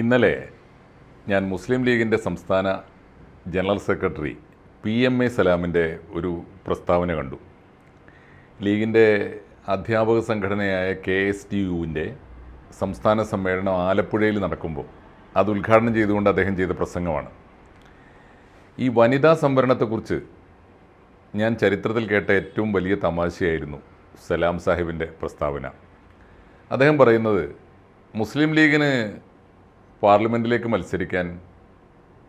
ഇന്നലെ ഞാൻ മുസ്ലിം ലീഗിന്റെ സംസ്ഥാന general secretary P M A സലാമിന്റെ ഒരു പ്രസ്താവന കണ്ടു. ലീഗിന്റെ അധ്യാപക സംഘടനയായ കെ എസ് ടി യുവിന്റെ സംസ്ഥാന സമ്മേളനം ആലപ്പുഴയിൽ നടക്കുമ്പോൾ അത് ഉദ്ഘാടനം ചെയ്തുകൊണ്ട് അദ്ദേഹം ചെയ്ത പ്രസംഗമാണ്. ഈ വനിതാ സംവരണത്തെക്കുറിച്ച് ഞാൻ ചരിത്രത്തിൽ കേട്ട ഏറ്റവും വലിയ തമാശയായിരുന്നു സലാം സാഹിബിന്റെ പ്രസ്താവന. അദ്ദേഹം പറയുന്നത് മുസ്ലിം ലീഗിന് പാർലമെന്റിലേക്ക് മത്സരിക്കാൻ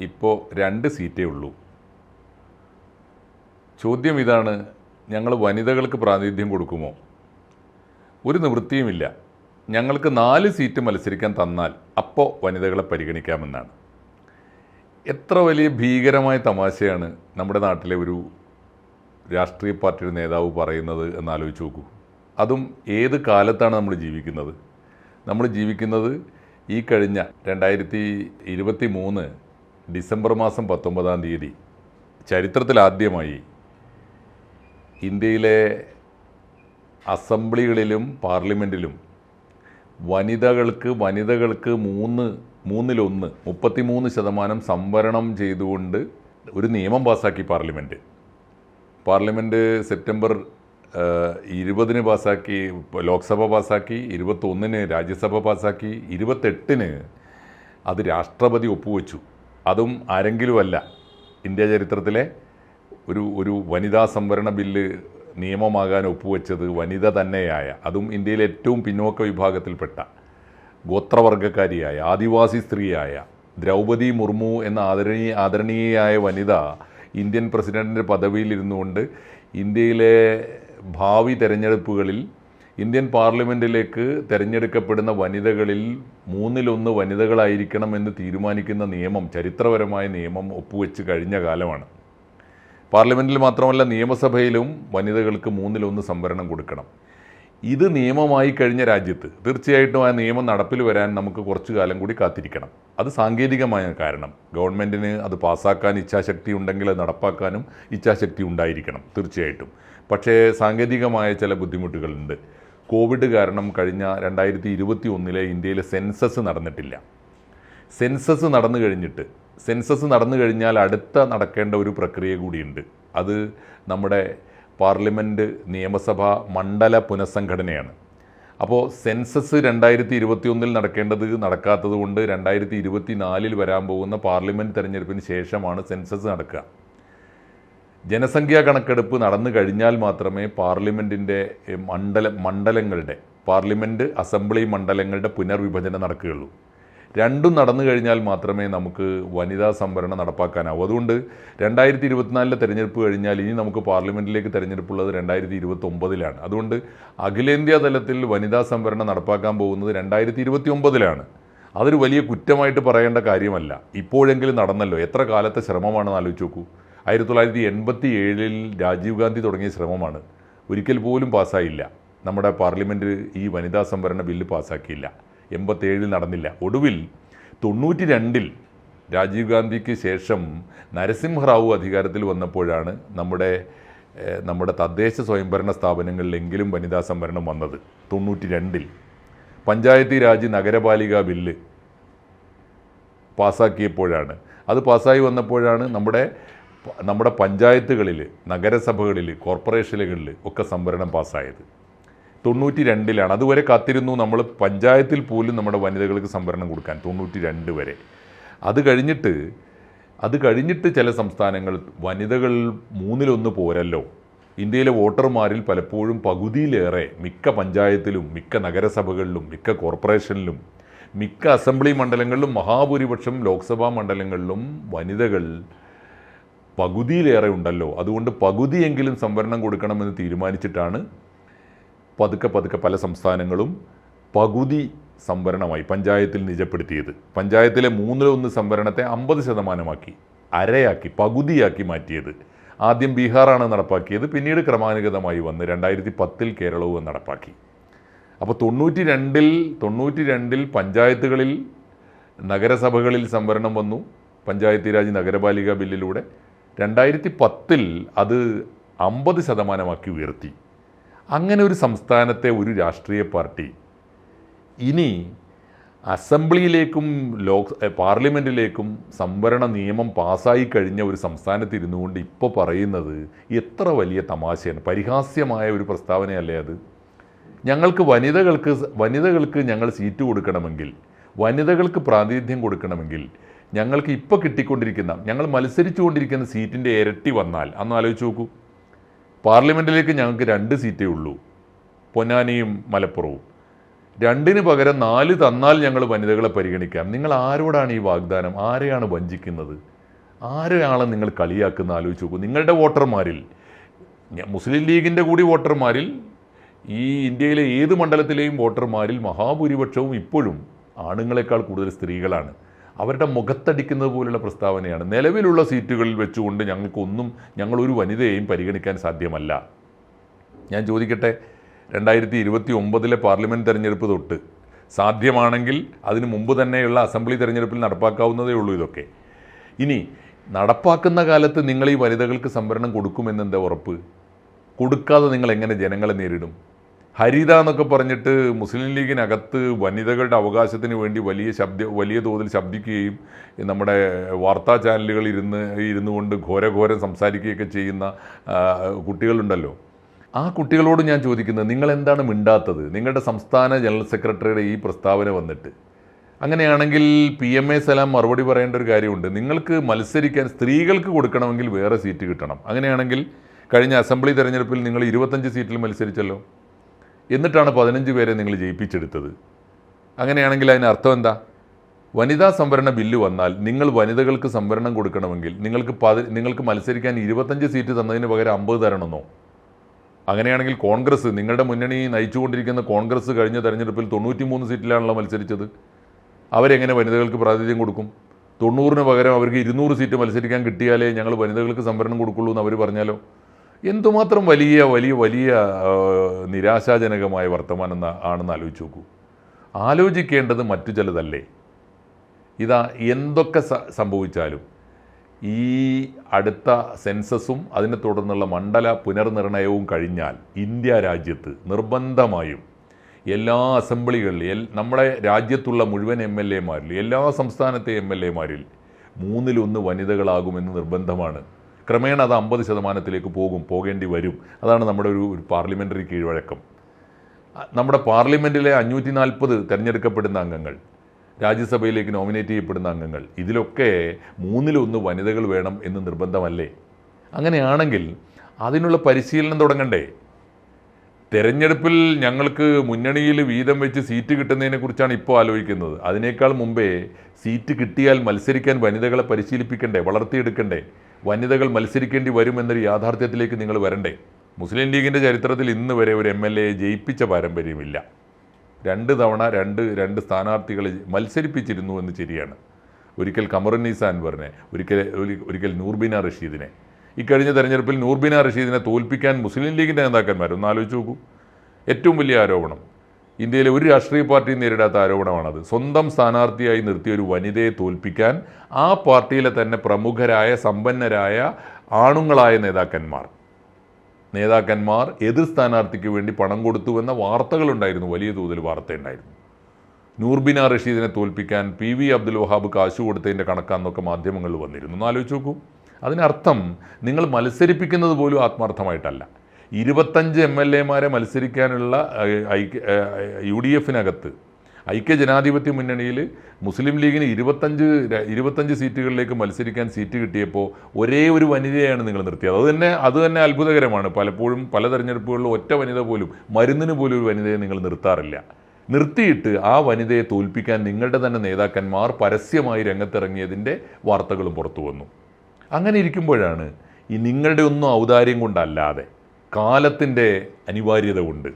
ഇപ്പോൾ രണ്ട് സീറ്റേ ഉള്ളൂ. ചോദ്യം ഇതാണ് ഞങ്ങൾ വനിതകൾക്ക് പ്രാതിനിധ്യം കൊടുക്കുമോ? ഒരു നിവൃത്തിയുമില്ല. ഞങ്ങൾക്ക് നാല് സീറ്റ് മത്സരിക്കാൻ തന്നാൽ അപ്പോൾ വനിതകളെ പരിഗണിക്കാമെന്നാണ്. എത്ര വലിയ ഭീകരമായ തമാശയാണ് നമ്മുടെ നാട്ടിലെ ഒരു രാഷ്ട്രീയ പാർട്ടിയുടെ നേതാവ് പറയുന്നത് എന്നാലോചിച്ച് നോക്കൂ. അതും ഏത് കാലത്താണ് നമ്മൾ ജീവിക്കുന്നത്? നമ്മൾ ജീവിക്കുന്നത് ഈ കഴിഞ്ഞ രണ്ടായിരത്തി ഇരുപത്തി മൂന്ന് ഡിസംബർ മാസം പത്തൊമ്പതാം തീയതി ചരിത്രത്തിലാദ്യമായി ഇന്ത്യയിലെ അസംബ്ലികളിലും പാർലമെന്റിലും വനിതകൾക്ക് വനിതകൾക്ക് മൂന്ന് മൂന്നിലൊന്ന് മുപ്പത്തിമൂന്ന് ശതമാനം സംവരണം ചെയ്തുകൊണ്ട് ഒരു നിയമം പാസ്സാക്കി പാർലമെന്റ് പാർലമെന്റ് സെപ്റ്റംബർ ഇരുപതിന് പാസ്സാക്കി ലോക്സഭ പാസ്സാക്കി ഇരുപത്തൊന്നിന് രാജ്യസഭ പാസ്സാക്കി ഇരുപത്തെട്ടിന് അത് രാഷ്ട്രപതി ഒപ്പുവെച്ചു. അതും ആരെങ്കിലുമല്ല. ഇന്ത്യ ചരിത്രത്തിലെ ഒരു ഒരു വനിതാ സംവരണ ബില്ല് നിയമമാകാൻ ഒപ്പുവെച്ചത് വനിത തന്നെയായ അതും ഇന്ത്യയിലെ ഏറ്റവും പിന്നോക്ക വിഭാഗത്തിൽപ്പെട്ട ഗോത്രവർഗക്കാരിയായ ആദിവാസി സ്ത്രീയായ ദ്രൗപദി മുർമു എന്ന ആദരണീയ ആദരണീയയായ വനിത ഇന്ത്യൻ പ്രസിഡന്റിന്റെ പദവിയിലിരുന്നുകൊണ്ട് ഇന്ത്യയിലെ ഭാവി തെരഞ്ഞെടുപ്പുകളിൽ ഇന്ത്യൻ പാർലമെന്റിലേക്ക് തിരഞ്ഞെടുക്കപ്പെടുന്ന വനിതകളിൽ മൂന്നിലൊന്ന് വനിതകളായിരിക്കണം എന്ന് തീരുമാനിക്കുന്ന നിയമം ചരിത്രപരമായ നിയമം ഒപ്പുവെച്ച് കഴിഞ്ഞ കാലമാണ്. പാർലമെന്റിൽ മാത്രമല്ല നിയമസഭയിലും വനിതകൾക്ക് മൂന്നിലൊന്ന് സംവരണം കൊടുക്കണം. ഇത് നിയമമായി കഴിഞ്ഞ രാജ്യത്ത് തീർച്ചയായിട്ടും ആ നിയമം നടപ്പിൽ വരാൻ നമുക്ക് കുറച്ചു കാലം കൂടി കാത്തിരിക്കണം. അത് സാങ്കേതികമായ കാരണം. ഗവൺമെന്റിന് അത് പാസ്സാക്കാൻ ഇച്ഛാശക്തി ഉണ്ടെങ്കിൽ അത് നടപ്പാക്കാനും ഇച്ഛാശക്തി ഉണ്ടായിരിക്കണം തീർച്ചയായിട്ടും. പക്ഷേ സാങ്കേതികമായ ചില ബുദ്ധിമുട്ടുകളുണ്ട്. കോവിഡ് കാരണം കഴിഞ്ഞ രണ്ടായിരത്തി ഇരുപത്തി ഒന്നിലെ ഇന്ത്യയിലെ സെൻസസ് നടന്നിട്ടില്ല. സെൻസസ് നടന്നു കഴിഞ്ഞിട്ട് സെൻസസ് നടന്നു കഴിഞ്ഞാൽ അടുത്ത നടക്കേണ്ട ഒരു പ്രക്രിയ കൂടിയുണ്ട്. അത് നമ്മുടെ പാർലമെന്റ് നിയമസഭ മണ്ഡല പുനഃസംഘടനയാണ്. അപ്പോൾ സെൻസസ് രണ്ടായിരത്തി ഇരുപത്തി ഒന്നിൽ നടക്കേണ്ടത് നടക്കാത്തത് കൊണ്ട് രണ്ടായിരത്തി ഇരുപത്തി നാലിൽ വരാൻ പോകുന്ന പാർലമെന്റ് തെരഞ്ഞെടുപ്പിന് ശേഷമാണ് സെൻസസ് നടക്കുക. ജനസംഖ്യാ കണക്കെടുപ്പ് നടന്നു കഴിഞ്ഞാൽ മാത്രമേ പാർലമെന്റിന്റെ മണ്ഡല മണ്ഡലങ്ങളുടെ പാർലമെന്റ് അസംബ്ലി മണ്ഡലങ്ങളുടെ പുനർവിഭജനം നടക്കുകയുള്ളൂ. രണ്ടും നടന്നു കഴിഞ്ഞാൽ മാത്രമേ നമുക്ക് വനിതാ സംവരണം നടപ്പാക്കാനാവൂ. അതുകൊണ്ട് രണ്ടായിരത്തി ഇരുപത്തിനാലിലെ തെരഞ്ഞെടുപ്പ് കഴിഞ്ഞാൽ ഇനി നമുക്ക് പാർലമെന്റിലേക്ക് തെരഞ്ഞെടുപ്പുള്ളത് രണ്ടായിരത്തി ഇരുപത്തി ഒമ്പതിലാണ് അതുകൊണ്ട് അഖിലേന്ത്യാ തലത്തിൽ വനിതാ സംവരണം നടപ്പാക്കാൻ പോകുന്നത് രണ്ടായിരത്തി ഇരുപത്തി ഒമ്പതിലാണ് അതൊരു വലിയ കുറ്റമായിട്ട് പറയേണ്ട കാര്യമല്ല. ഇപ്പോഴെങ്കിലും നടന്നല്ലോ. എത്ര കാലത്തെ ശ്രമമാണെന്ന് ആലോചിച്ച് നോക്കൂ. ആയിരത്തി തൊള്ളായിരത്തി എൺപത്തി ഏഴിൽ രാജീവ് ഗാന്ധി തുടങ്ങിയ ശ്രമമാണ്. ഒരിക്കൽ പോലും പാസ്സായില്ല. നമ്മുടെ പാർലമെന്റ് ഈ വനിതാ സംവരണ ബില്ല് പാസ്സാക്കിയില്ല. എൺപത്തേഴിൽ നടന്നില്ല. ഒടുവിൽ തൊണ്ണൂറ്റി രണ്ടിൽ രാജീവ് ഗാന്ധിക്ക് ശേഷം നരസിംഹറാവു അധികാരത്തിൽ വന്നപ്പോഴാണ് നമ്മുടെ നമ്മുടെ തദ്ദേശ സ്വയംഭരണ സ്ഥാപനങ്ങളിലെങ്കിലും വനിതാ സംവരണം വന്നത്. തൊണ്ണൂറ്റി രണ്ടിൽ പഞ്ചായത്തി രാജ് നഗരപാലിക ബില്ല് പാസ്സാക്കിയപ്പോഴാണ് അത് പാസ്സായി വന്നപ്പോഴാണ് നമ്മുടെ നമ്മുടെ പഞ്ചായത്തുകളിൽ നഗരസഭകളിൽ കോർപ്പറേഷനുകളിൽ ഒക്കെ സംവരണം പാസ്സായത് തൊണ്ണൂറ്റി രണ്ടിലാണ് അതുവരെ കാത്തിരുന്നു നമ്മൾ പഞ്ചായത്തിൽ പോലും നമ്മുടെ വനിതകൾക്ക് സംവരണം കൊടുക്കാൻ തൊണ്ണൂറ്റി രണ്ട് വരെ. അത് കഴിഞ്ഞിട്ട് അത് കഴിഞ്ഞിട്ട് ചില സംസ്ഥാനങ്ങൾ വനിതകൾ മൂന്നിലൊന്ന് പോരല്ലോ. ഇന്ത്യയിലെ വോട്ടർമാരിൽ പലപ്പോഴും പകുതിയിലേറെ മിക്ക പഞ്ചായത്തിലും മിക്ക നഗരസഭകളിലും മിക്ക കോർപ്പറേഷനിലും മിക്ക അസംബ്ലി മണ്ഡലങ്ങളിലും മഹാഭൂരിപക്ഷം ലോക്സഭാ മണ്ഡലങ്ങളിലും വനിതകൾ പകുതിയിലേറെ ഉണ്ടല്ലോ. അതുകൊണ്ട് പകുതിയെങ്കിലും സംവരണം കൊടുക്കണമെന്ന് തീരുമാനിച്ചിട്ടാണ് പതുക്കെ പതുക്കെ പല സംസ്ഥാനങ്ങളും പകുതി സംവരണമായി പഞ്ചായത്തിൽ നിജപ്പെടുത്തിയത്. പഞ്ചായത്തിലെ മൂന്നിലൊന്ന് സംവരണത്തെ അമ്പത് ശതമാനമാക്കി അരയാക്കി പകുതിയാക്കി മാറ്റിയത്. ആദ്യം ബീഹാറാണ് നടപ്പാക്കിയത് പിന്നീട് ക്രമാനുഗതമായി വന്ന് രണ്ടായിരത്തി പത്തിൽ കേരളവും നടപ്പാക്കി. അപ്പോൾ തൊണ്ണൂറ്റി രണ്ടിൽ തൊണ്ണൂറ്റി രണ്ടിൽ പഞ്ചായത്തുകളിൽ നഗരസഭകളിൽ സംവരണം വന്നു പഞ്ചായത്തി രാജ് നഗരപാലിക ബില്ലിലൂടെ. രണ്ടായിരത്തി പത്തിൽ അത് അമ്പത് ശതമാനമാക്കി ഉയർത്തി. അങ്ങനെ ഒരു സംസ്ഥാനത്തെ ഒരു രാഷ്ട്രീയ പാർട്ടി ഇനി അസംബ്ലിയിലേക്കും ലോക് പാർലമെന്റിലേക്കും സംവരണ നിയമം പാസ്സായി കഴിഞ്ഞ ഒരു സംസ്ഥാനത്ത് ഇരുന്നു കൊണ്ട് ഇപ്പോൾ പറയുന്നത് എത്ര വലിയ തമാശയാണ്. പരിഹാസ്യമായ ഒരു പ്രസ്താവനയല്ലേ അത്. ഞങ്ങൾക്ക് വനിതകൾക്ക് വനിതകൾക്ക് ഞങ്ങൾ സീറ്റ് കൊടുക്കണമെങ്കിൽ വനിതകൾക്ക് പ്രാതിനിധ്യം കൊടുക്കണമെങ്കിൽ ഞങ്ങൾക്ക് ഇപ്പോൾ കിട്ടിക്കൊണ്ടിരിക്കുന്ന ഞങ്ങൾ മത്സരിച്ചുകൊണ്ടിരിക്കുന്ന സീറ്റിന്റെ ഇരട്ടി വന്നാൽ അന്ന് ആലോചിച്ച് നോക്കൂ. പാർലമെന്റിലേക്ക് ഞങ്ങൾക്ക് രണ്ട് സീറ്റേ ഉള്ളൂ. പൊന്നാനിയും മലപ്പുറവും. രണ്ടിന് പകരം നാല് തന്നാൽ ഞങ്ങൾ വനിതകളെ പരിഗണിക്കാം. നിങ്ങൾ ആരോടാണ് ഈ വാഗ്ദാനം? ആരെയാണ് വഞ്ചിക്കുന്നത്? ആരെയാണ് നിങ്ങൾ കളിയാക്കുന്ന? ആലോചിച്ച് നോക്കൂ. നിങ്ങളുടെ വോട്ടർമാരിൽ മുസ്ലിം ലീഗിന്റെ കൂടി വോട്ടർമാരിൽ ഈ ഇന്ത്യയിലെ ഏത് മണ്ഡലത്തിലെയും വോട്ടർമാരിൽ മഹാഭൂരിപക്ഷവും ഇപ്പോഴും ആണുങ്ങളെക്കാൾ കൂടുതൽ സ്ത്രീകളാണ്. അവരുടെ മുഖത്തടിക്കുന്നത് പോലുള്ള പ്രസ്താവനയാണ്. നിലവിലുള്ള സീറ്റുകളിൽ വെച്ചുകൊണ്ട് ഞങ്ങൾക്കൊന്നും ഞങ്ങളൊരു വനിതയെയും പരിഗണിക്കാൻ സാധ്യമല്ല. ഞാൻ ചോദിക്കട്ടെ രണ്ടായിരത്തി ഇരുപത്തി ഒമ്പതിലെ പാർലമെന്റ് തെരഞ്ഞെടുപ്പ് തൊട്ട് സാധ്യമാണെങ്കിൽ അതിനു മുമ്പ് തന്നെയുള്ള അസംബ്ലി തെരഞ്ഞെടുപ്പിൽ നടപ്പാക്കാവുന്നതേ ഉള്ളൂ ഇതൊക്കെ. ഇനി നടപ്പാക്കുന്ന കാലത്ത് നിങ്ങൾ ഈ വനിതകൾക്ക് സംവരണം കൊടുക്കുമെന്നെന്താ ഉറപ്പ്? കൊടുക്കാതെ നിങ്ങൾ എങ്ങനെ ജനങ്ങളെ നേരിടും? ഹരിത എന്നൊക്കെ പറഞ്ഞിട്ട് മുസ്ലിം ലീഗിനകത്ത് വനിതകളുടെ അവകാശത്തിന് വേണ്ടി വലിയ ശബ്ദ വലിയ തോതിൽ ശബ്ദിക്കുകയും നമ്മുടെ വാർത്താ ചാനലുകൾ ഇരുന്ന് ഇരുന്നു കൊണ്ട് ഘോരഘോരം സംസാരിക്കുകയൊക്കെ ചെയ്യുന്ന കുട്ടികളുണ്ടല്ലോ. ആ കുട്ടികളോട് ഞാൻ ചോദിക്കുന്നത് നിങ്ങൾ എന്താണ് മിണ്ടാത്തത്? നിങ്ങളുടെ സംസ്ഥാന ജനറൽ സെക്രട്ടറിയുടെ ഈ പ്രസ്താവന വന്നിട്ട്. അങ്ങനെയാണെങ്കിൽ പി എം എ സലാം മറുപടി പറയേണ്ട ഒരു കാര്യമുണ്ട്. നിങ്ങൾക്ക് മത്സരിക്കാൻ സ്ത്രീകൾക്ക് കൊടുക്കണമെങ്കിൽ വേറെ സീറ്റ് കിട്ടണം. അങ്ങനെയാണെങ്കിൽ കഴിഞ്ഞ അസംബ്ലി തെരഞ്ഞെടുപ്പിൽ നിങ്ങൾ ഇരുപത്തഞ്ച് സീറ്റിൽ മത്സരിച്ചല്ലോ. എന്നിട്ടാണ് പതിനഞ്ച് പേരെ നിങ്ങൾ ജയിപ്പിച്ചെടുത്തത്. അങ്ങനെയാണെങ്കിൽ അതിന് അർത്ഥം എന്താ? വനിതാ സംവരണ ബില്ല് വന്നാൽ നിങ്ങൾ വനിതകൾക്ക് സംവരണം കൊടുക്കണമെങ്കിൽ നിങ്ങൾക്ക് പതി നിങ്ങൾക്ക് മത്സരിക്കാൻ ഇരുപത്തഞ്ച് സീറ്റ് തന്നതിന് പകരം അമ്പത് തരണമെന്നോ? അങ്ങനെയാണെങ്കിൽ കോൺഗ്രസ് നിങ്ങളുടെ മുന്നണി നയിച്ചുകൊണ്ടിരിക്കുന്ന കോൺഗ്രസ് കഴിഞ്ഞ തെരഞ്ഞെടുപ്പിൽ തൊണ്ണൂറ്റിമൂന്ന് സീറ്റിലാണല്ലോ മത്സരിച്ചത്. അവരെങ്ങനെ വനിതകൾക്ക് പ്രാതിനിധ്യം കൊടുക്കും? തൊണ്ണൂറിന് പകരം അവർക്ക് ഇരുന്നൂറ് സീറ്റ് മത്സരിക്കാൻ കിട്ടിയാലേ ഞങ്ങൾ വനിതകൾക്ക് സംവരണം കൊടുക്കുള്ളൂ എന്ന് അവർ പറഞ്ഞാലോ? എന്തുമാത്രം വലിയ വലിയ വലിയ നിരാശാജനകമായ വർത്തമാനം ആണെന്ന് ആലോചിച്ച് നോക്കൂ. ആലോചിക്കേണ്ടത് മറ്റു ചിലതല്ലേ? ഇതാ എന്തൊക്കെ സംഭവിച്ചാലും ഈ അടുത്ത സെൻസസും അതിനെ തുടർന്നുള്ള മണ്ഡല പുനർനിർണയവും കഴിഞ്ഞാൽ ഇന്ത്യ രാജ്യത്ത് നിർബന്ധമായും എല്ലാ അസംബ്ലികളിലും എൽ നമ്മുടെ രാജ്യത്തുള്ള മുഴുവൻ എം എൽ എമാരിൽ എല്ലാ സംസ്ഥാനത്തെ എം എൽ എമാരിൽ മൂന്നിലൊന്ന് വനിതകളാകുമെന്ന് നിർബന്ധമാണ്. ക്രമേണ അത് അമ്പത് ശതമാനത്തിലേക്ക് പോകും പോകേണ്ടി വരും. അതാണ് നമ്മുടെ ഒരു ഒരു പാർലമെന്ററി കീഴ്വഴക്കം. നമ്മുടെ പാർലമെന്റിലെ അഞ്ഞൂറ്റി നാൽപ്പത് തിരഞ്ഞെടുക്കപ്പെടുന്ന അംഗങ്ങൾ രാജ്യസഭയിലേക്ക് നോമിനേറ്റ് ചെയ്യപ്പെടുന്ന അംഗങ്ങൾ ഇതിലൊക്കെ മൂന്നിലൊന്ന് വനിതകൾ വേണം എന്ന് നിർബന്ധമല്ലേ? അങ്ങനെയാണെങ്കിൽ അതിനുള്ള പരിശീലനം തുടങ്ങണ്ടേ? തെരഞ്ഞെടുപ്പിൽ ഞങ്ങൾക്ക് മുന്നണിയിൽ വീതം വെച്ച് സീറ്റ് കിട്ടുന്നതിനെക്കുറിച്ചാണ് ഇപ്പോൾ ആലോചിക്കുന്നത്. അതിനേക്കാൾ മുമ്പേ സീറ്റ് കിട്ടിയാൽ മത്സരിക്കാൻ വനിതകളെ പരിശീലിപ്പിക്കണ്ടേ വളർത്തിയെടുക്കണ്ടേ? വനിതകൾ മത്സരിക്കേണ്ടി വരുമെന്നൊരു യാഥാർത്ഥ്യത്തിലേക്ക് നിങ്ങൾ വരണ്ടേ? മുസ്ലിം ലീഗിന്റെ ചരിത്രത്തിൽ ഇന്ന് വരെ ഒരു എം എൽ എ ജയിപ്പിച്ച പാരമ്പര്യമില്ല. രണ്ട് തവണ രണ്ട് രണ്ട് സ്ഥാനാർത്ഥികളെ മത്സരിപ്പിച്ചിരുന്നു എന്ന് ശരിയാണ്. ഒരിക്കൽ കമറുന്നീസ അൻവറിനെ ഒരിക്കൽ ഒരിക്കൽ നൂർബിന റഷീദിനെ. ഇക്കഴിഞ്ഞ തെരഞ്ഞെടുപ്പിൽ നൂർബിന റഷീദിനെ തോൽപ്പിക്കാൻ മുസ്ലിം ലീഗിന്റെ നേതാക്കന്മാർ ആലോചിച്ച് നോക്കൂ. ഏറ്റവും വലിയ ആരോപണം ഇന്ത്യയിലെ ഒരു രാഷ്ട്രീയ പാർട്ടിയും നേരിടാത്ത ആരോപണമാണത്. സ്വന്തം സ്ഥാനാർത്ഥിയായി നിർത്തിയ ഒരു വനിതയെ തോൽപ്പിക്കാൻ ആ പാർട്ടിയിലെ തന്നെ പ്രമുഖരായ സമ്പന്നരായ ആണുങ്ങളായ നേതാക്കന്മാർ. നേതാക്കന്മാർ എതിർ സ്ഥാനാർത്ഥിക്ക് വേണ്ടി പണം കൊടുത്തുവെന്ന വാർത്തകളുണ്ടായിരുന്നു വലിയ തോതിൽ വാർത്തയുണ്ടായിരുന്നു. നൂർബിന റഷീദിനെ തോൽപ്പിക്കാൻ പി വി അബ്ദുൽ വഹാബ് കാശു കൊടുത്തതിന്റെ കണക്കാന്നൊക്കെ മാധ്യമങ്ങളിൽ വന്നിരുന്നു. ഒന്ന് ആലോചിച്ച് നോക്കൂ. അതിനർത്ഥം നിങ്ങൾ മത്സരിപ്പിക്കുന്നത് പോലും ആത്മാർത്ഥമായിട്ടല്ല. ഇരുപത്തഞ്ച് എം എൽ എമാരെ മത്സരിക്കാനുള്ള ഐക്യ യു ഡി എഫിനകത്ത്. ഐക്യ ജനാധിപത്യ മുന്നണിയിൽ മുസ്ലിം ലീഗിന് ഇരുപത്തഞ്ച് ഇരുപത്തഞ്ച് സീറ്റുകളിലേക്ക് മത്സരിക്കാൻ സീറ്റ് കിട്ടിയപ്പോൾ ഒരേ ഒരു വനിതയാണ് നിങ്ങൾ നിർത്തിയത്. അത് തന്നെ അത് തന്നെ അത്ഭുതകരമാണ്. പലപ്പോഴും പല തെരഞ്ഞെടുപ്പുകളിലും ഒറ്റ വനിത പോലും മരുന്നിന് പോലും ഒരു വനിതയെ നിങ്ങൾ നിർത്താറില്ല. നിർത്തിയിട്ട് ആ വനിതയെ തോൽപ്പിക്കാൻ നിങ്ങളുടെ തന്നെ നേതാക്കന്മാർ പരസ്യമായി രംഗത്തിറങ്ങിയതിന്റെ വാർത്തകളും പുറത്തു വന്നു അങ്ങനെ ഇരിക്കുമ്പോഴാണ് ഈ നിങ്ങളുടെ ഒന്നും ഔദാര്യം കൊണ്ടല്ലാതെ കാലത്തിന്റെ അനിവാര്യത ഉണ്ട്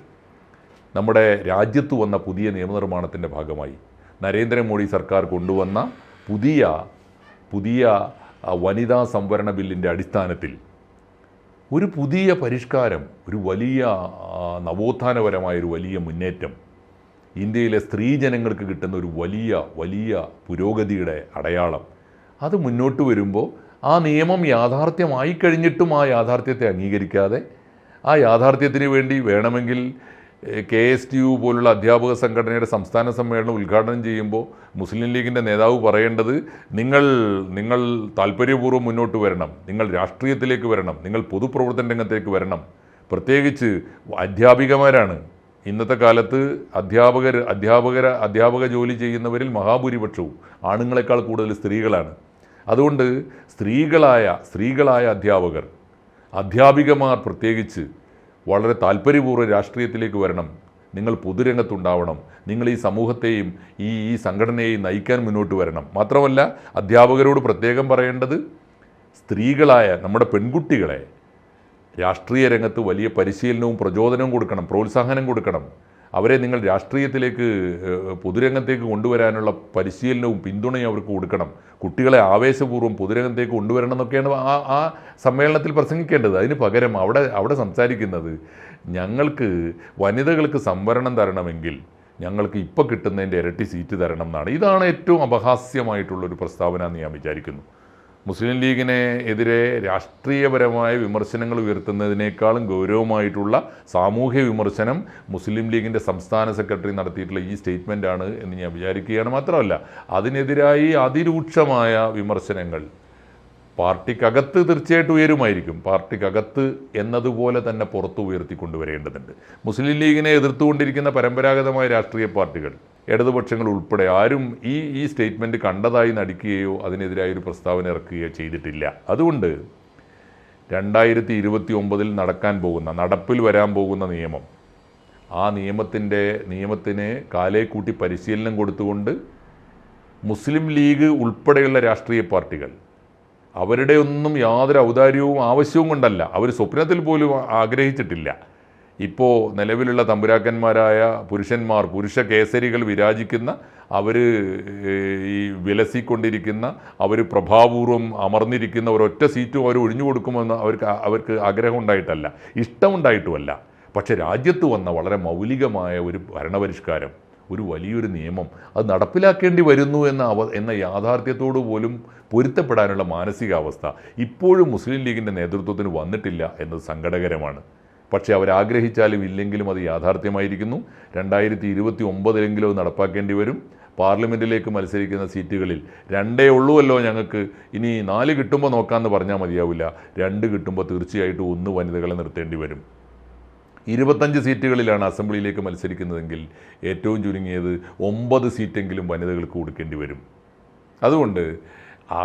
നമ്മുടെ രാജ്യത്ത് വന്ന പുതിയ നിയമനിർമ്മാണത്തിന്റെ ഭാഗമായി നരേന്ദ്രമോദി സർക്കാർ കൊണ്ടുവന്ന പുതിയ പുതിയ വനിതാ സംവരണ ബില്ലിന്റെ അടിസ്ഥാനത്തിൽ ഒരു പുതിയ പരിഷ്കാരം ഒരു വലിയ നവോത്ഥാനപരമായ ഒരു വലിയ മുന്നേറ്റം ഇന്ത്യയിലെ സ്ത്രീ ജനങ്ങൾക്ക് കിട്ടുന്ന ഒരു വലിയ വലിയ പുരോഗതിയുടെ അടയാളം. അത് മുന്നോട്ട് വരുമ്പോൾ ആ നിയമം യാഥാർത്ഥ്യമായി കഴിഞ്ഞിട്ടും ആ യാഥാർത്ഥ്യത്തെ അംഗീകരിക്കാതെ ആ യാഥാർത്ഥ്യത്തിന് വേണ്ടി വേണമെങ്കിൽ കെ എസ് ടി യു പോലുള്ള അധ്യാപക സംഘടനയുടെ സംസ്ഥാന സമ്മേളനം ഉദ്ഘാടനം ചെയ്യുമ്പോൾ മുസ്ലിം ലീഗിന്റെ നേതാവ് പറയേണ്ടത് നിങ്ങൾ നിങ്ങൾ താല്പര്യപൂർവം മുന്നോട്ട് വരണം നിങ്ങൾ രാഷ്ട്രീയത്തിലേക്ക് വരണം നിങ്ങൾ പൊതുപ്രവർത്തന രംഗത്തേക്ക് വരണം. പ്രത്യേകിച്ച് അധ്യാപികമാരാണ്. ഇന്നത്തെ കാലത്ത് അധ്യാപകർ അധ്യാപക അധ്യാപക ജോലി ചെയ്യുന്നവരിൽ മഹാഭൂരിപക്ഷവും ആണുങ്ങളെക്കാൾ കൂടുതൽ സ്ത്രീകളാണ്. അതുകൊണ്ട് സ്ത്രീകളായ സ്ത്രീകളായ അധ്യാപകർ അധ്യാപികമാർ പ്രത്യേകിച്ച് വളരെ താല്പര്യപൂർവം രാഷ്ട്രീയത്തിലേക്ക് വരണം. നിങ്ങൾ പൊതുരംഗത്തുണ്ടാവണം. നിങ്ങൾ ഈ സമൂഹത്തെയും ഈ ഈ സംഘടനയെയും നയിക്കാൻ മുന്നോട്ട് വരണം. മാത്രമല്ല അധ്യാപകരോട് പ്രത്യേകം പറയേണ്ടത് സ്ത്രീകളായ നമ്മുടെ പെൺകുട്ടികളെ രാഷ്ട്രീയ രംഗത്ത് വലിയ പരിശീലനവും പ്രചോദനവും കൊടുക്കണം പ്രോത്സാഹനം കൊടുക്കണം. അവരെ നിങ്ങൾ രാഷ്ട്രീയത്തിലേക്ക് പൊതുരംഗത്തേക്ക് കൊണ്ടുവരാനുള്ള പരിശീലനവും പിന്തുണയും അവർക്ക് കൊടുക്കണം. കുട്ടികളെ ആവേശപൂർവം പൊതുരംഗത്തേക്ക് കൊണ്ടുവരണം എന്നൊക്കെയാണ് ആ ആ സമ്മേളനത്തിൽ പ്രസംഗിക്കേണ്ടത്. അതിന് പകരം അവിടെ അവിടെ സംസാരിക്കുന്നത് ഞങ്ങൾക്ക് വനിതകൾക്ക് സംവരണം തരണമെങ്കിൽ ഞങ്ങൾക്ക് ഇപ്പോൾ കിട്ടുന്നതിന്റെ ഇരട്ടി സീറ്റ് തരണം എന്നാണ്. ഇതാണ് ഏറ്റവും അപഹാസ്യമായിട്ടുള്ളൊരു പ്രസ്താവന എന്ന് ഞാൻ വിചാരിക്കുന്നു. മുസ്ലിം ലീഗിനെ എതിരെ രാഷ്ട്രീയപരമായ വിമർശനങ്ങൾ ഉയർത്തുന്നതിനേക്കാളും ഗൗരവമായിട്ടുള്ള സാമൂഹ്യ വിമർശനം മുസ്ലിം ലീഗിന്റെ സംസ്ഥാന സെക്രട്ടറി നടത്തിയിട്ടുള്ള ഈ സ്റ്റേറ്റ്മെന്റാണ് എന്ന് ഞാൻ വിചാരിക്കുകയാണ് മാത്രമല്ല അതിനെതിരായി അതിരൂക്ഷമായ വിമർശനങ്ങൾ പാർട്ടിക്കകത്ത് തീർച്ചയായിട്ടും ഉയരുമായിരിക്കും. പാർട്ടിക്കകത്ത് എന്നതുപോലെ തന്നെ പുറത്തു ഉയർത്തിക്കൊണ്ടുവരേണ്ടതുണ്ട്. മുസ്ലിം ലീഗിനെ എതിർത്തുകൊണ്ടിരിക്കുന്ന പരമ്പരാഗതമായ രാഷ്ട്രീയ പാർട്ടികൾ ഇടതുപക്ഷങ്ങൾ ഉൾപ്പെടെ ആരും ഈ ഈ സ്റ്റേറ്റ്മെന്റ് കണ്ടതായി നടിക്കുകയോ അതിനെതിരായ ഒരു പ്രസ്താവന ഇറക്കുകയോ ചെയ്തിട്ടില്ല. അതുകൊണ്ട് രണ്ടായിരത്തി ഇരുപത്തി ഒമ്പതിൽ നടക്കാൻ പോകുന്ന നടപ്പിൽ വരാൻ പോകുന്ന നിയമം ആ നിയമത്തിന്റെ നിയമത്തിന് കാലേ കൂട്ടി പരിശീലനം കൊടുത്തുകൊണ്ട് മുസ്ലിം ലീഗ് ഉൾപ്പെടെയുള്ള രാഷ്ട്രീയ പാർട്ടികൾ അവരുടെ ഒന്നും യാതൊരു ഔദാര്യവും ആവശ്യവും കൊണ്ടല്ല. അവർ സ്വപ്നത്തിൽ പോലും ആഗ്രഹിച്ചിട്ടില്ല. ഇപ്പോൾ നിലവിലുള്ള തമ്പുരാക്കന്മാരായ പുരുഷന്മാർ പുരുഷ കേസരികൾ വിരാജിക്കുന്ന അവർ ഈ വിലസിക്കൊണ്ടിരിക്കുന്ന അവർ പ്രഭാപൂർവം അമർന്നിരിക്കുന്ന ഒരൊറ്റ സീറ്റും അവർ ഒഴിഞ്ഞു കൊടുക്കുമെന്ന് അവർക്ക് അവർക്ക് ആഗ്രഹം ഉണ്ടായിട്ടല്ല. ഇഷ്ടമുണ്ടായിട്ടുമല്ല. പക്ഷെ രാജ്യത്ത് വന്ന വളരെ മൗലികമായ ഒരു ഭരണപരിഷ്കാരം ഒരു വലിയൊരു നിയമം. അത് നടപ്പിലാക്കേണ്ടി വരുന്നു എന്ന അവ എന്ന യാഥാർത്ഥ്യത്തോടു പോലും പൊരുത്തപ്പെടാനുള്ള മാനസികാവസ്ഥ ഇപ്പോഴും മുസ്ലിം ലീഗിന്റെ നേതൃത്വത്തിന് വന്നിട്ടില്ല എന്നത് സങ്കടകരമാണ്. പക്ഷേ അവരാഗ്രഹിച്ചാലും ഇല്ലെങ്കിലും അത് യാഥാർത്ഥ്യമായിരിക്കുന്നു. രണ്ടായിരത്തി ഇരുപത്തി ഒമ്പതിലെങ്കിലും അത് നടപ്പാക്കേണ്ടി വരും. പാർലമെന്റിലേക്ക് മത്സരിക്കുന്ന സീറ്റുകളിൽ രണ്ടേ ഉള്ളൂവല്ലോ ഞങ്ങൾക്ക്. ഇനി നാല് കിട്ടുമ്പോൾ നോക്കാമെന്ന് പറഞ്ഞാൽ മതിയാവില്ല. രണ്ട് കിട്ടുമ്പോൾ തീർച്ചയായിട്ടും ഒന്ന് വനിതകളെ നിർത്തേണ്ടി വരും. ഇരുപത്തഞ്ച് സീറ്റുകളിലാണ് അസംബ്ലിയിലേക്ക് മത്സരിക്കുന്നതെങ്കിൽ ഏറ്റവും ചുരുങ്ങിയത് ഒമ്പത് സീറ്റെങ്കിലും വനിതകൾക്ക് കൊടുക്കേണ്ടി വരും. അതുകൊണ്ട്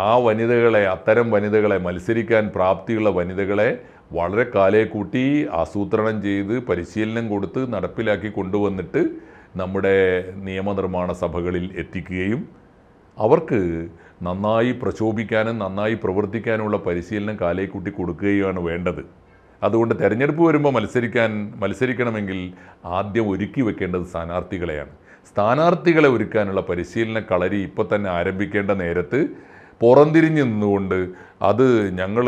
ആ വനിതകളെ അത്തരം വനിതകളെ മത്സരിക്കാൻ പ്രാപ്തിയുള്ള വനിതകളെ വളരെ കാലേ കൂട്ടി ആസൂത്രണം ചെയ്ത് പരിശീലനം കൊടുത്ത് നടപ്പിലാക്കി കൊണ്ടുവന്നിട്ട് നമ്മുടെ നിയമനിർമ്മാണ സഭകളിൽ എത്തിക്കുകയും അവർക്ക് നന്നായി പ്രശോഭിക്കാനും നന്നായി പ്രവർത്തിക്കാനുമുള്ള പരിശീലനം കാലേക്കൂട്ടി കൊടുക്കുകയാണ് വേണ്ടത്. അതുകൊണ്ട് തിരഞ്ഞെടുപ്പ് വരുമ്പോൾ മത്സരിക്കാൻ മത്സരിക്കണമെങ്കിൽ ആദ്യം ഒരുക്കി വെക്കേണ്ടത് സ്ഥാനാർത്ഥികളെയാണ്. സ്ഥാനാർത്ഥികളെ ഒരുക്കാനുള്ള പരിശീലന കളരി ഇപ്പോൾ തന്നെ ആരംഭിക്കേണ്ട നേരത്ത് പുറംതിരിഞ്ഞ് നിന്നുകൊണ്ട് അത് ഞങ്ങൾ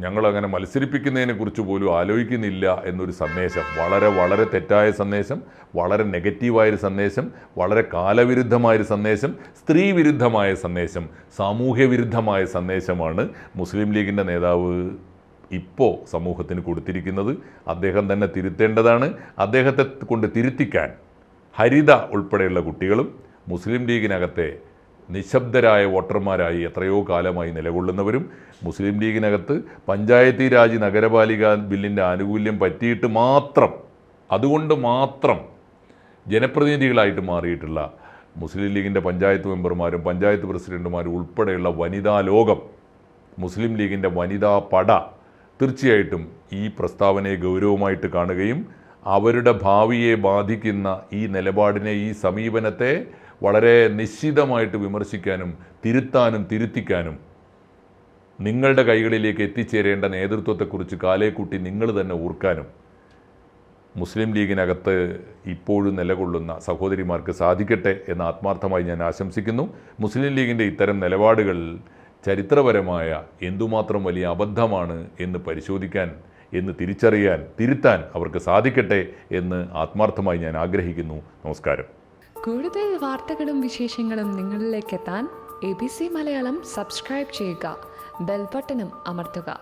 ഞങ്ങളങ്ങനെ മത്സരിപ്പിക്കുന്നതിനെ കുറിച്ച് പോലും ആലോചിക്കുന്നില്ല എന്നൊരു സന്ദേശം വളരെ വളരെ തെറ്റായ സന്ദേശം വളരെ നെഗറ്റീവായൊരു സന്ദേശം വളരെ കാലവിരുദ്ധമായൊരു സന്ദേശം സ്ത്രീ വിരുദ്ധമായ സന്ദേശം സാമൂഹ്യ വിരുദ്ധമായ സന്ദേശമാണ് മുസ്ലിം ലീഗിന്റെ നേതാവ് ഇപ്പോൾ സമൂഹത്തിന് കൊടുത്തിരിക്കുന്നത് അദ്ദേഹം തന്നെ തിരുത്തേണ്ടതാണ്. അദ്ദേഹത്തെ കൊണ്ട് തിരുത്തിക്കാൻ ഹരിത ഉൾപ്പെടെയുള്ള കുട്ടികളും മുസ്ലിം ലീഗിനകത്തെ നിശബ്ദരായ വോട്ടർമാരായി എത്രയോ കാലമായി നിലകൊള്ളുന്നവരും മുസ്ലിം ലീഗിനകത്ത് പഞ്ചായത്തി രാജ് നഗരപാലിക ബില്ലിന്റെ ആനുകൂല്യം പറ്റിയിട്ട് മാത്രം അതുകൊണ്ട് മാത്രം ജനപ്രതിനിധികളായിട്ട് മാറിയിട്ടുള്ള മുസ്ലിം ലീഗിന്റെ പഞ്ചായത്ത് മെമ്പർമാരും പഞ്ചായത്ത് പ്രസിഡന്റുമാരും ഉൾപ്പെടെയുള്ള വനിതാ ലോകം മുസ്ലിം ലീഗിന്റെ വനിതാ പട തീർച്ചയായിട്ടും ഈ പ്രസ്താവനയെ ഗൗരവമായിട്ട് കാണുകയും അവരുടെ ഭാവിയെ ബാധിക്കുന്ന ഈ നിലപാടിനെ ഈ സമീപനത്തെ വളരെ നിശ്ചിതമായിട്ട് വിമർശിക്കാനും തിരുത്താനും തിരുത്തിക്കാനും നിങ്ങളുടെ കൈകളിലേക്ക് എത്തിച്ചേരേണ്ട നേതൃത്വത്തെക്കുറിച്ച് കാലേക്കൂട്ടി നിങ്ങൾ തന്നെ ഓർക്കാനും മുസ്ലിം ലീഗിനകത്ത് ഇപ്പോഴും നിലകൊള്ളുന്ന സഹോദരിമാർക്ക് സാധിക്കട്ടെ എന്ന് ആത്മാർത്ഥമായി ഞാൻ ആശംസിക്കുന്നു. മുസ്ലിം ലീഗിന്റെ ഇത്തരം നിലപാടുകൾ ചരിത്രപരമായ എന്തുമാത്രം വലിയ അബദ്ധമാണ് എന്ന് പരിശോധിക്കാൻ എന്ന് തിരിച്ചറിയാൻ തിരുത്താൻ അവർക്ക് സാധിക്കട്ടെ എന്ന് ആത്മാർത്ഥമായി ഞാൻ ആഗ്രഹിക്കുന്നു. നമസ്കാരം. കൂടുതൽ വാർത്തകളും വിശേഷങ്ങളും നിങ്ങളിലേക്ക് എത്താൻ A B C Malayalam subscribe ചെയ്യുക. ബെൽബട്ടനും അമർത്തുക.